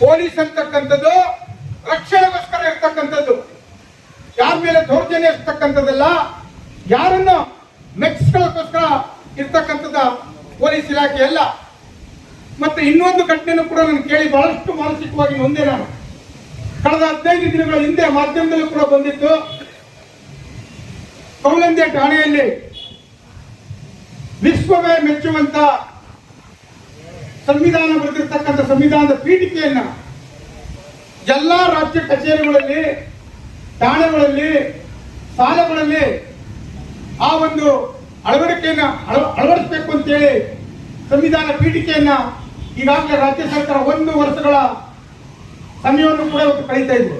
Police ಅಂತಕ್ಕಂಥದ್ದು, ರಕ್ಷಣೆಗೋಸ್ಕರ ಇರ್ತಕ್ಕಂಥದ್ದು. ಯಾರ ಮೇಲೆ ದೌರ್ಜನ್ಯ ಇರ್ತಕ್ಕಂಥದ್ದಲ್ಲ, ಯಾರನ್ನು ಮೆಚ್ಚಿಸ್ಕೊಳ್ಳೋಕ್ಕೋಸ್ಕರ ಇರ್ತಕ್ಕಂಥದ್ದ ಪೊಲೀಸ್ ಇಲಾಖೆ ಅಲ್ಲ. ಮತ್ತೆ ಇನ್ನೊಂದು ಘಟನೆಯನ್ನು ಕೂಡ ನಾನು ಕೇಳಿ ಬಹಳಷ್ಟು ಮಾನಸಿಕವಾಗಿ ನೊಂದೆ ನಾನು. ಕಳೆದ ಹದಿನೈದು ದಿನಗಳ ಹಿಂದೆ ಮಾಧ್ಯಮದಲ್ಲೂ ಕೂಡ ಬಂದಿತ್ತು. ಕೌಲಂದೆ ಠಾಣೆಯಲ್ಲಿ ವಿಶ್ವವೇ ಮೆಚ್ಚುವಂತ ಸಂವಿಧಾನ ಬರೆದಿರ್ತಕ್ಕಂಥ ಸಂವಿಧಾನದ ಪೀಠಿಕೆಯನ್ನ ಎಲ್ಲ ರಾಜ್ಯ ಕಚೇರಿಗಳಲ್ಲಿ, ಠಾಣೆಗಳಲ್ಲಿ ಸಾಲಗಳಲ್ಲಿ ಆ ಒಂದು ಅಳವಡಿಕೆಯನ್ನ ಅಳ- ಅಳವಡಿಸಬೇಕು ಅಂತೇಳಿ ಸಂವಿಧಾನ ಪೀಠಿಕೆಯನ್ನ ಈಗಾಗಲೇ ರಾಜ್ಯ ಸರ್ಕಾರ ಒಂದು ವರ್ಷಗಳ ಸಮಯವನ್ನು ಕೂಡ ಇವತ್ತು ಕಳೀತಾ ಇದ್ರು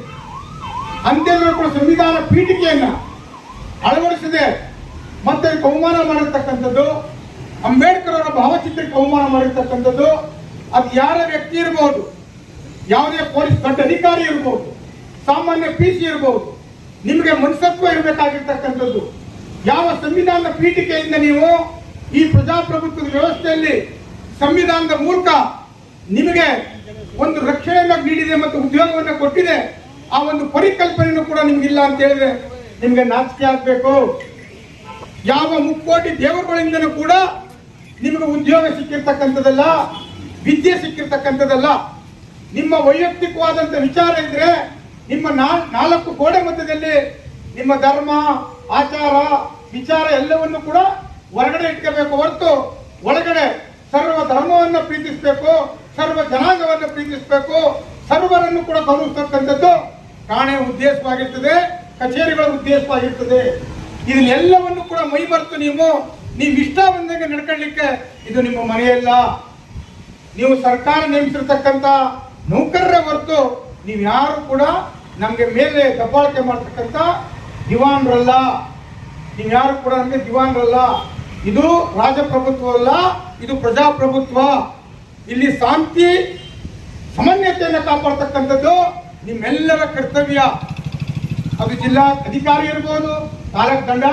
ಅಂತ್ಯಗಳು ಕೂಡ ಸಂವಿಧಾನ ಪೀಠಿಕೆಯನ್ನ ಅಳವಡಿಸದೆ ಮತ್ತೆ ಬಹುಮಾನ ಮಾಡಿರ್ತಕ್ಕಂಥದ್ದು ಅಂಬೇಡ್ಕರ್ ಅವರ ಭಾವಚಿತ್ರಕ್ಕೆ ಅವಮಾನ ಮಾಡಿರ್ತಕ್ಕಂಥದ್ದು, ಅದು ಯಾರ ವ್ಯಕ್ತಿ ಇರಬಹುದು ಯಾವುದೇ ಪೊಲೀಸ್ ದೊಡ್ಡ ಅಧಿಕಾರಿ ಇರಬಹುದು ಸಾಮಾನ್ಯ ಪಿ ಸಿ ಇರಬಹುದು ನಿಮಗೆ ಮನಸತ್ವ ಇರಬೇಕಾಗಿರ್ತಕ್ಕಂಥದ್ದು. ಯಾವ ಸಂವಿಧಾನದ ಪೀಠಿಕೆಯಿಂದ ನೀವು ಈ ಪ್ರಜಾಪ್ರಭುತ್ವದ ವ್ಯವಸ್ಥೆಯಲ್ಲಿ ಸಂವಿಧಾನದ ಮೂಲಕ ನಿಮಗೆ ಒಂದು ರಕ್ಷಣೆಯನ್ನು ನೀಡಿದೆ ಮತ್ತು ಉದ್ಯೋಗವನ್ನು ಕೊಟ್ಟಿದೆ, ಆ ಒಂದು ಪರಿಕಲ್ಪನೆಯೂ ಕೂಡ ನಿಮಗಿಲ್ಲ ಅಂತ ಹೇಳಿದ್ರೆ ನಿಮಗೆ ನಾಚಿಕೆ ಆಗಬೇಕು. ಯಾವ ಮುಕ್ಕೋಟಿ ದೇವರುಗಳಿಂದಲೂ ಕೂಡ ನಿಮಗೆ ಉದ್ಯೋಗ ಸಿಕ್ಕಿರ್ತಕ್ಕಂಥದ್ದಲ್ಲ, ವಿದ್ಯೆ ಸಿಕ್ಕಿರ್ತಕ್ಕಂಥದ್ದಲ್ಲ, ನಿಮ್ಮ ವೈಯಕ್ತಿಕವಾದಂಥ ವಿಚಾರ ಇದ್ರೆ ನಿಮ್ಮ ನಾಲ್ಕು ಗೋಡೆ ಮಧ್ಯದಲ್ಲಿ ನಿಮ್ಮ ಧರ್ಮ, ಆಚಾರ, ವಿಚಾರ ಎಲ್ಲವನ್ನು ಕೂಡ ಹೊರಗಡೆ ಇಟ್ಕೋಬೇಕು ಹೊರತು ಒಳಗಡೆ ಸರ್ವ ಧರ್ಮವನ್ನು ಪ್ರೀತಿಸಬೇಕು, ಸರ್ವ ಜನಾಂಗವನ್ನು ಪ್ರೀತಿಸಬೇಕು, ಸರ್ವರನ್ನು ಕೂಡ ಗೌರವಿಸ್ತಕ್ಕಂಥದ್ದು ಠಾಣೆ ಉದ್ದೇಶವಾಗಿರ್ತದೆ, ಕಚೇರಿಗಳ ಉದ್ದೇಶವಾಗಿರ್ತದೆ. ಇದನ್ನೆಲ್ಲವನ್ನು ಕೂಡ ಮೈಮರೆತು ನೀವು ನೀವು ಇಷ್ಟ ಬಂದಂಗೆ ನಡ್ಕೊಳ್ಳಿಕ್ಕೆ ಇದು ನಿಮ್ಮ ಮನೆಯಲ್ಲ. ನೀವು ಸರ್ಕಾರ ನೇಮಿಸಿರ್ತಕ್ಕಂಥ ನೌಕರರ ಹೊರತು ನೀವು ಯಾರು ಕೂಡ ನಮಗೆ ಮೇಲೆ ದಬ್ಬಾಳಿಕೆ ಮಾಡ್ತಕ್ಕಂಥ ದಿವಾನ್ರಲ್ಲ. ನೀವು ಯಾರು ಕೂಡ ನಮಗೆ ದಿವಾನ್ರಲ್ಲ. ಇದು ರಾಜಪ್ರಭುತ್ವ ಅಲ್ಲ, ಇದು ಪ್ರಜಾಪ್ರಭುತ್ವ. ಇಲ್ಲಿ ಶಾಂತಿ ಸಮನ್ಯತೆಯನ್ನು ಕಾಪಾಡ್ತಕ್ಕಂಥದ್ದು ನಿಮ್ಮೆಲ್ಲರ ಕರ್ತವ್ಯ. ಅದು ಜಿಲ್ಲಾ ಅಧಿಕಾರಿ ಇರ್ಬೋದು, ತಾಲೂಕ್ ದಂಡ